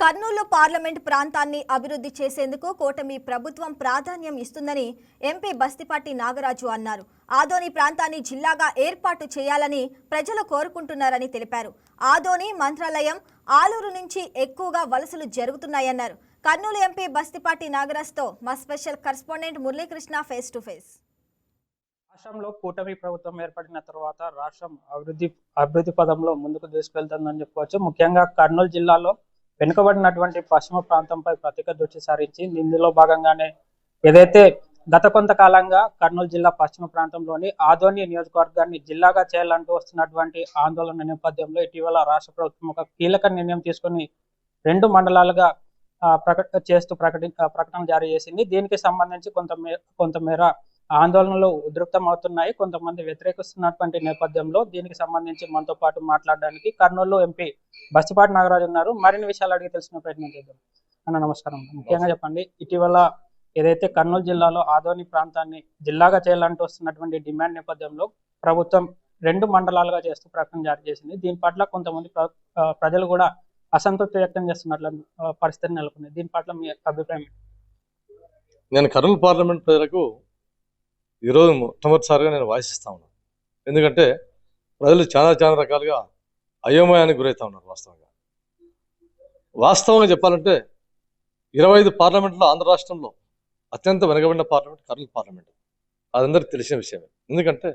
Kurnool parliament ప్రాంతాన్ని అభివృద్ధి చేసేందుకు కూటమి ప్రభుత్వం ప్రాధాన్యం ఇస్తుందని ఎంపీ బస్తిపాటి నాగరాజు అన్నారు. ఆదోని ప్రాంతాన్ని జిల్లాగా ఏర్పాటు చేయాలని ప్రజలు కోరుకుంటున్నారని తెలిపారు. ఆదోని మంత్రాలయం ఆలూరు నుంచి ఎక్కువగా వలసలు జరుగుతున్నాయన్నారు. కర్నూలు ఎంపీ బస్తిపాటి నాగరాజ్తో మా special correspondent Muralikrishna face to face. రాష్ట్రంలో కూటమి ప్రభుత్వం ఏర్పడిన తర్వాత రాష్ట్రం అభివృద్ధి అభివృద్ధి పదంలో ముందుకు తీసుకెళ్తుందని చెప్పవచ్చు. ముఖ్యంగా కర్నూలు జిల్లాలో వెనుకబడినటువంటి పశ్చిమ ప్రాంతంపై ప్రత్యేక దృష్టి సారించి ఇందులో భాగంగానే ఏదైతే గత కొంతకాలంగా కర్నూలు జిల్లా పశ్చిమ ప్రాంతంలోని ఆదోని నియోజకవర్గాన్ని జిల్లాగా చేయాలంటూ వస్తున్నటువంటి ఆందోళన నేపథ్యంలో ఇటీవల రాష్ట్ర ప్రభుత్వం ఒక కీలక నిర్ణయం తీసుకొని రెండు మండలాలుగా ప్రకట చేస్తూ ప్రకటి ప్రకటన జారీ చేసింది. దీనికి సంబంధించి కొంత కొంతమేర ఆందోళనలు ఉధృతం అవుతున్నాయి కొంతమంది వ్యతిరేకిస్తున్నటువంటి నేపథ్యంలో దీనికి సంబంధించి మనతో పాటు మాట్లాడడానికి కర్నూలు ఎంపీ బస్తిపాటి నాగరాజు ఉన్నారు. మరిన్ని విషయాలు అడిగి తెలుసుకునే ప్రయత్నం చేద్దాం. అన్న నమస్కారం. ముఖ్యంగా చెప్పండి. ఇటీవల ఏదైతే కర్నూలు జిల్లాలో ఆదోని ప్రాంతాన్ని జిల్లాగా చేయాలంటూ వస్తున్నటువంటి డిమాండ్ నేపథ్యంలో ప్రభుత్వం రెండు మండలాలుగా చేస్తూ ప్రకటన జారీ చేసింది. దీని పట్ల కొంతమంది ప్రజలు కూడా అసంతృప్తి వ్యక్తం చేస్తున్నట్లు పరిస్థితి నెలకొంది. దీని పట్ల మీ అభిప్రాయం? నేను కర్నూలు పార్లమెంట్ ప్రజలకు ఈరోజు మొట్టమొదటిసారిగా నేను వాయిస్తా ఉన్నాను ఎందుకంటే ప్రజలు చాలా చాలా రకాలుగా అయోమయానికి గురవుతా ఉన్నారు వాస్తవంగా. వాస్తవంగా చెప్పాలంటే ఇరవై ఐదు పార్లమెంట్లో ఆంధ్ర రాష్ట్రంలో అత్యంత వెనకబడిన పార్లమెంట్ కర్నూలు పార్లమెంట్. అదందరికీ తెలిసిన విషయమే. ఎందుకంటే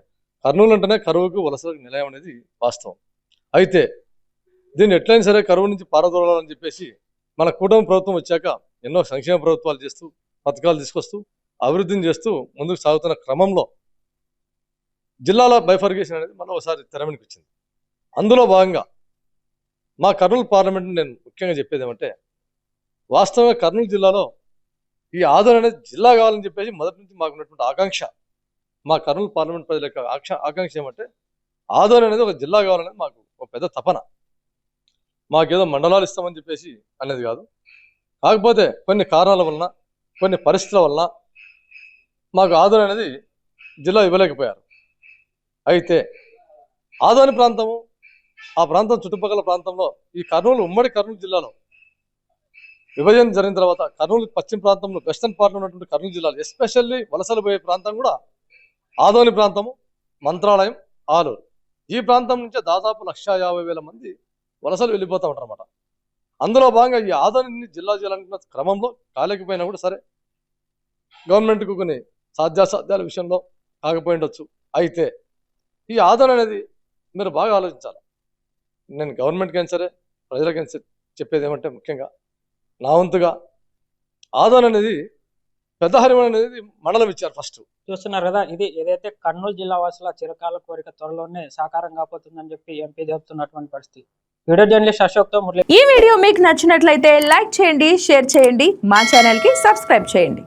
కర్నూలు అంటేనే కరువుకు వలసలకు నిలయం అనేది వాస్తవం. అయితే దీన్ని ఎట్లయినా సరే కరువు నుంచి పారదోలాలని చెప్పేసి మన కూటమి ప్రభుత్వం వచ్చాక ఎన్నో సంక్షేమ ప్రభుత్వాలు చేస్తూ పథకాలు తీసుకొస్తూ అభివృద్ధిని చేస్తూ ముందుకు సాగుతున్న క్రమంలో జిల్లాలో బైఫర్గేషన్ అనేది మళ్ళీ ఒకసారి తెరమనికి వచ్చింది. అందులో భాగంగా మా కర్నూలు పార్లమెంట్ నేను ముఖ్యంగా చెప్పేది ఏమంటే వాస్తవంగా కర్నూలు జిల్లాలో ఈ ఆదరణ అనేది జిల్లా కావాలని చెప్పేసి మొదటి నుంచి మాకు ఉన్నటువంటి ఆకాంక్ష మా కర్నూలు పార్లమెంట్ ప్రజల యొక్క ఆక్ష ఆకాంక్ష ఏమంటే ఆదరణ అనేది ఒక జిల్లా కావాలనేది మాకు ఒక పెద్ద తపన. మాకేదో మండలాలు ఇస్తామని చెప్పేసి అనేది కాదు. కాకపోతే కొన్ని కారణాల వలన కొన్ని పరిస్థితుల వలన మాకు ఆదరణ అనేది జిల్లా ఇవ్వలేకపోయారు. అయితే ఆదోని ప్రాంతము ఆ ప్రాంతం చుట్టుపక్కల ప్రాంతంలో ఈ కర్నూలు ఉమ్మడి కర్నూలు జిల్లాలో విభజన జరిగిన తర్వాత కర్నూలు పశ్చిమ ప్రాంతంలో వెస్టర్న్ పార్ట్లో ఉన్నటువంటి కర్నూలు జిల్లాలో ఎస్పెషల్లీ వలసలు పోయే ప్రాంతం కూడా ఆదోని ప్రాంతము మంత్రాలయం ఆలూరు. ఈ ప్రాంతం నుంచే దాదాపు లక్ష యాభై వేల మంది వలసలు వెళ్ళిపోతూ ఉంటారన్నమాట. అందులో భాగంగా ఈ ఆదోని జిల్లా చేయాలనుకున్న క్రమంలో కాలేకపోయినా కూడా సరే గవర్నమెంట్కు కొన్ని సాధ్యాసాధ్యాల విషయంలో కాకపోయి ఉండొచ్చు. అయితే ఈ ఆదరణ అనేది మీరు బాగా ఆలోచించాలి. నేను గవర్నమెంట్కి అయినా సరే ప్రజలకైనా సరే చెప్పేది ఏమంటే ముఖ్యంగా నా వంతుగా ఆదరణ అనేది పెద్ద హరిమణ అనేది మండలం ఇచ్చారు ఫస్ట్. చూస్తున్నారు కదా ఇది ఏదైతే కర్నూలు జిల్లా వాసుల చిరకాల కోరిక త్వరలోనే సాకారం కాబోతుందని చెప్పి ఎంపీ చెబుతున్నటువంటి పరిస్థితి. వీడియో జర్నలిస్ట్ అశోక్తో మురళి ఈ వీడియో మీకు నచ్చినట్లయితే లైక్ చేయండి షేర్ చేయండి మా ఛానల్కి సబ్స్క్రైబ్ చేయండి.